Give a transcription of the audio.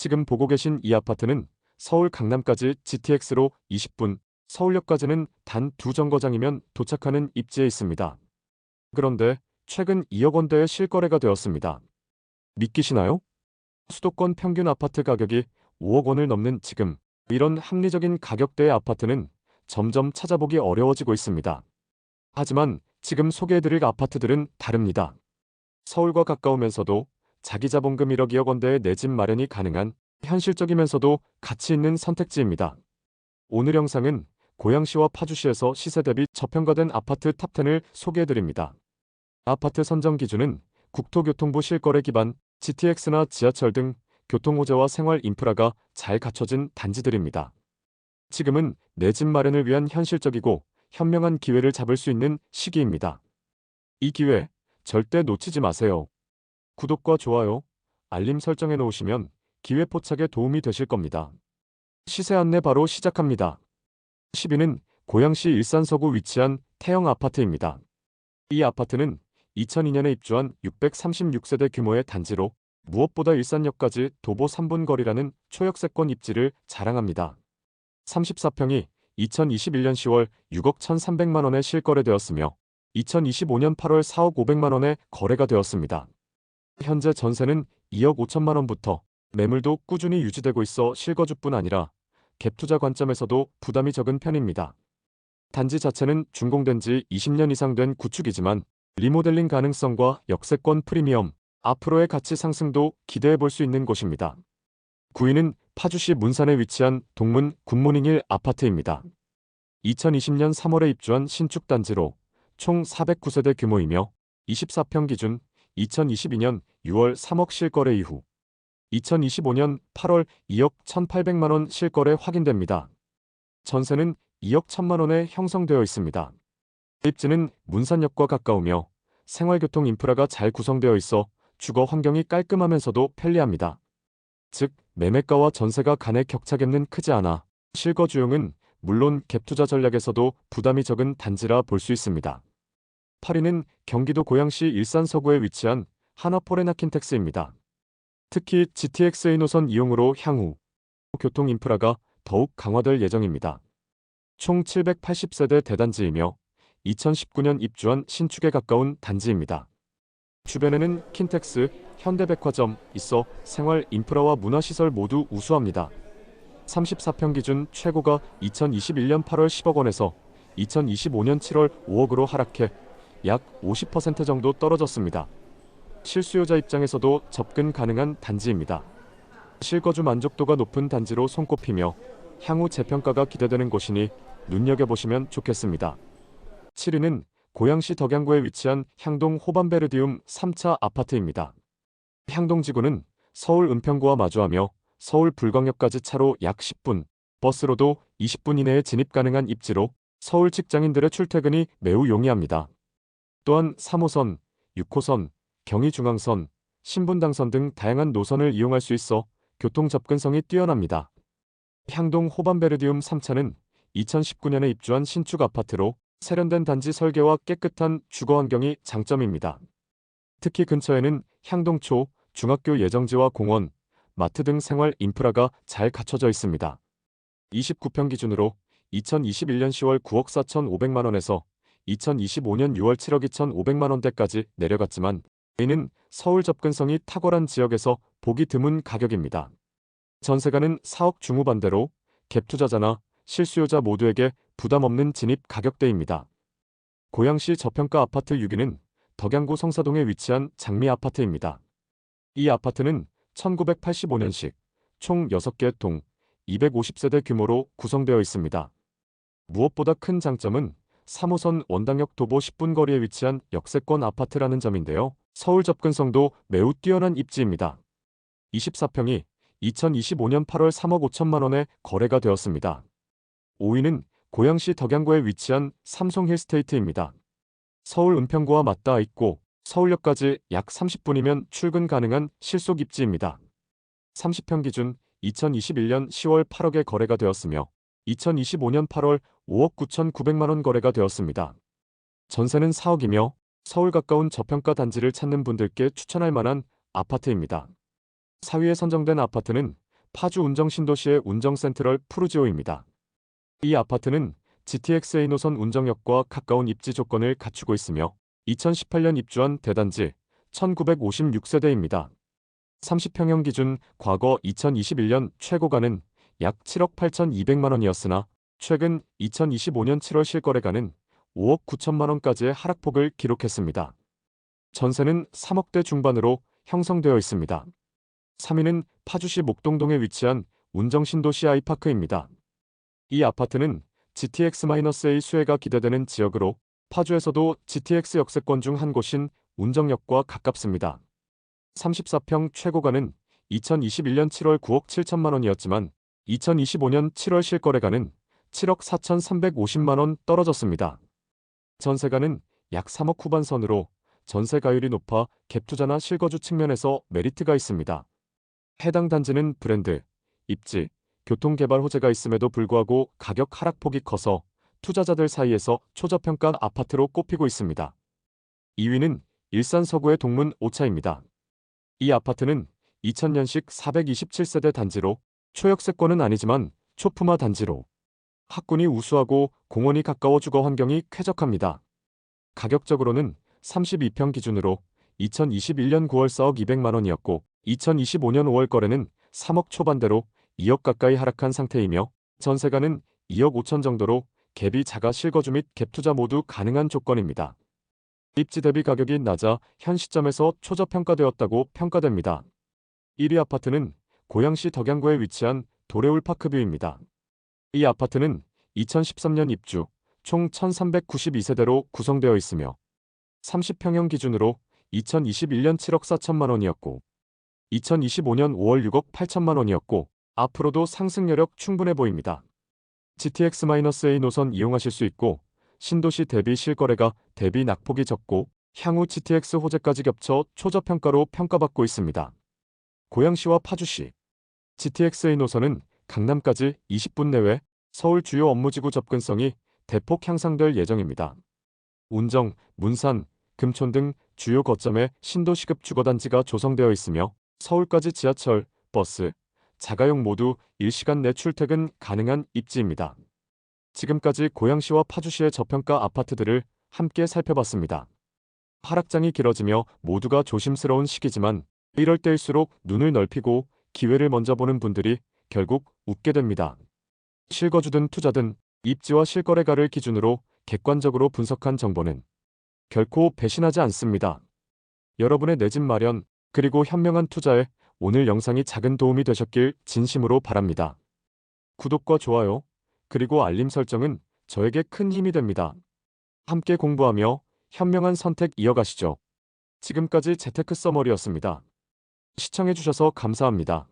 지금 보고 계신 이 아파트는 서울 강남까지 GTX로 20분, 서울역까지는 단 두 정거장이면 도착하는 입지에 있습니다. 그런데 최근 2억 원대의 실거래가 되었습니다. 믿기시나요? 수도권 평균 아파트 가격이 5억 원을 넘는 지금 이런 합리적인 가격대의 아파트는 점점 찾아보기 어려워지고 있습니다. 하지만 지금 소개해드릴 아파트들은 다릅니다. 서울과 가까우면서도 자기 자본금 1억 2억 원대의 내 집 마련이 가능한 현실적이면서도 가치 있는 선택지입니다. 오늘 영상은 고양시와 파주시에서 시세 대비 저평가된 아파트 탑10을 소개해드립니다. 아파트 선정 기준은 국토교통부 실거래 기반 GTX나 지하철 등 교통호재와 생활 인프라가 잘 갖춰진 단지들입니다. 지금은 내 집 마련을 위한 현실적이고 현명한 기회를 잡을 수 있는 시기입니다. 이 기회 절대 놓치지 마세요. 구독과 좋아요, 알림 설정해 놓으시면 기회 포착에 도움이 되실 겁니다. 시세 안내 바로 시작합니다. 10위는 고양시 일산서구 위치한 태형 아파트입니다. 이 아파트는 2002년에 입주한 636세대 규모의 단지로 무엇보다 일산역까지 도보 3분 거리라는 초역세권 입지를 자랑합니다. 34평이 2021년 10월 6억 1,300만 원에 실거래되었으며 2025년 8월 4억 500만 원에 거래가 되었습니다. 현재 전세는 2억 5천만 원부터 매물도 꾸준히 유지되고 있어 실거주뿐 아니라 갭 투자 관점에서도 부담이 적은 편입니다. 단지 자체는 준공된 지 20년 이상 된 구축이지만 리모델링 가능성과 역세권 프리미엄, 앞으로의 가치 상승도 기대해 볼 수 있는 곳입니다. 9위는 파주시 문산에 위치한 동문 굿모닝1 아파트입니다. 2020년 3월에 입주한 신축 단지로 총 409세대 규모이며 24평 기준 2022년 6월 3억 실거래 이후 2025년 8월 2억 1,800만 원 실거래 확인됩니다. 전세는 2억 1천만 원에 형성되어 있습니다. 입지는 문산역과 가까우며 생활교통 인프라가 잘 구성되어 있어 주거 환경이 깔끔하면서도 편리합니다. 즉, 매매가와 전세가 간의 격차갭는 크지 않아 실거주용은 물론 갭투자 전략에서도 부담이 적은 단지라 볼 수 있습니다. 8위는 경기도 고양시 일산 서구에 위치한 하나포레나킨텍스입니다. 특히 GTX-A 노선 이용으로 향후 교통 인프라가 더욱 강화될 예정입니다. 총 780세대 대단지이며 2019년 입주한 신축에 가까운 단지입니다. 주변에는 킨텍스, 현대백화점 있어 생활 인프라와 문화시설 모두 우수합니다. 34평 기준 최고가 2021년 8월 10억 원에서 2025년 7월 5억으로 하락해 약 50% 정도 떨어졌습니다. 실수요자 입장에서도 접근 가능한 단지입니다. 실거주 만족도가 높은 단지로 손꼽히며 향후 재평가가 기대되는 곳이니 눈여겨보시면 좋겠습니다. 7위는 고양시 덕양구에 위치한 향동 호반베르디움 3차 아파트입니다. 향동지구는 서울 은평구와 마주하며 서울 불광역까지 차로 약 10분, 버스로도 20분 이내에 진입 가능한 입지로 서울 직장인들의 출퇴근이 매우 용이합니다. 또한 3호선, 6호선, 경의중앙선, 신분당선 등 다양한 노선을 이용할 수 있어 교통 접근성이 뛰어납니다. 향동 호반베르디움 3차는 2019년에 입주한 신축 아파트로 세련된 단지 설계와 깨끗한 주거 환경이 장점입니다. 특히 근처에는 향동초, 중학교 예정지와 공원, 마트 등 생활 인프라가 잘 갖춰져 있습니다. 29평 기준으로 2021년 10월 9억 4천5백만 원에서 2025년 6월 7억 2천5백만 원대까지 내려갔지만 이는 서울 접근성이 탁월한 지역에서 보기 드문 가격입니다. 전세가는 4억 중후반대로 갭 투자자나 실수요자 모두에게 부담 없는 진입 가격대입니다. 고양시 저평가 아파트 6위는 덕양구 성사동에 위치한 장미 아파트입니다. 이 아파트는 1985년식 총 6개 동 250세대 규모로 구성되어 있습니다. 무엇보다 큰 장점은 3호선 원당역 도보 10분 거리에 위치한 역세권 아파트라는 점인데요. 서울 접근성도 매우 뛰어난 입지입니다. 24평이 2025년 8월 3억 5천만 원에 거래가 되었습니다. 5위는 고양시 덕양구에 위치한 삼성 힐스테이트입니다. 서울 은평구와 맞닿아 있고 서울역까지 약 30분이면 출근 가능한 실속 입지입니다. 30평 기준 2021년 10월 8억에 거래가 되었으며 2025년 8월 5억 9천9백만 원 거래가 되었습니다. 전세는 4억이며 서울 가까운 저평가 단지를 찾는 분들께 추천할 만한 아파트입니다. 4위에 선정된 아파트는 파주 운정 신도시의 운정 센트럴 푸르지오입니다. 이 아파트는 GTX-A 노선 운정역과 가까운 입지 조건을 갖추고 있으며 2018년 입주한 대단지 1956세대입니다. 30평형 기준 과거 2021년 최고가는 약 7억 8,200만 원이었으나 최근 2025년 7월 실거래가는 5억 9천만 원까지의 하락폭을 기록했습니다. 전세는 3억대 중반으로 형성되어 있습니다. 3위는 파주시 목동동에 위치한 운정신도시 아이파크입니다. 이 아파트는 GTX-A 수혜가 기대되는 지역으로 파주에서도 GTX 역세권 중 한 곳인 운정역과 가깝습니다. 34평 최고가는 2021년 7월 9억 7천만 원이었지만 2025년 7월 실거래가는 7억 4,350만 원 떨어졌습니다. 전세가는 약 3억 후반선으로 전세 가율이 높아 갭투자나 실거주 측면에서 메리트가 있습니다. 해당 단지는 브랜드, 입지, 교통개발 호재가 있음에도 불구하고 가격 하락폭이 커서 투자자들 사이에서 초저평가 아파트로 꼽히고 있습니다. 2위는 일산 서구의 동문 5차입니다. 이 아파트는 2000년식 427세대 단지로 초역세권은 아니지만 초품화 단지로 학군이 우수하고 공원이 가까워 주거 환경이 쾌적합니다. 가격적으로는 32평 기준으로 2021년 9월 4억 200만 원이었고 2025년 5월 거래는 3억 초반대로 2억 가까이 하락한 상태이며 전세가는 2억 5천 정도로 갭이 작아 실거주 및 갭투자 모두 가능한 조건입니다. 입지 대비 가격이 낮아 현 시점에서 초저평가되었다고 평가됩니다. 1위 아파트는 고양시 덕양구에 위치한 도레울 파크뷰입니다. 이 아파트는 2013년 입주, 총 1392세대로 구성되어 있으며 30평형 기준으로 2021년 7억 4천만 원이었고 2025년 5월 6억 8천만 원이었고 앞으로도 상승 여력 충분해 보입니다. GTX-A 노선 이용하실 수 있고 신도시 대비 실거래가 대비 낙폭이 적고 향후 GTX 호재까지 겹쳐 초저평가로 평가받고 있습니다. 고양시와 파주시 GTX-A 노선은 강남까지 20분 내외 서울 주요 업무지구 접근성이 대폭 향상될 예정입니다. 운정, 문산, 금촌 등 주요 거점에 신도시급 주거단지가 조성되어 있으며 서울까지 지하철, 버스, 자가용 모두 1시간 내 출퇴근 가능한 입지입니다. 지금까지 고양시와 파주시의 저평가 아파트들을 함께 살펴봤습니다. 하락장이 길어지며 모두가 조심스러운 시기지만 이럴 때일수록 눈을 넓히고 기회를 먼저 보는 분들이 결국 웃게 됩니다. 실거주든 투자든 입지와 실거래가를 기준으로 객관적으로 분석한 정보는 결코 배신하지 않습니다. 여러분의 내 집 마련 그리고 현명한 투자에 오늘 영상이 작은 도움이 되셨길 진심으로 바랍니다. 구독과 좋아요 그리고 알림 설정은 저에게 큰 힘이 됩니다. 함께 공부하며 현명한 선택 이어가시죠. 지금까지 재테크 서머리였습니다. 시청해주셔서 감사합니다.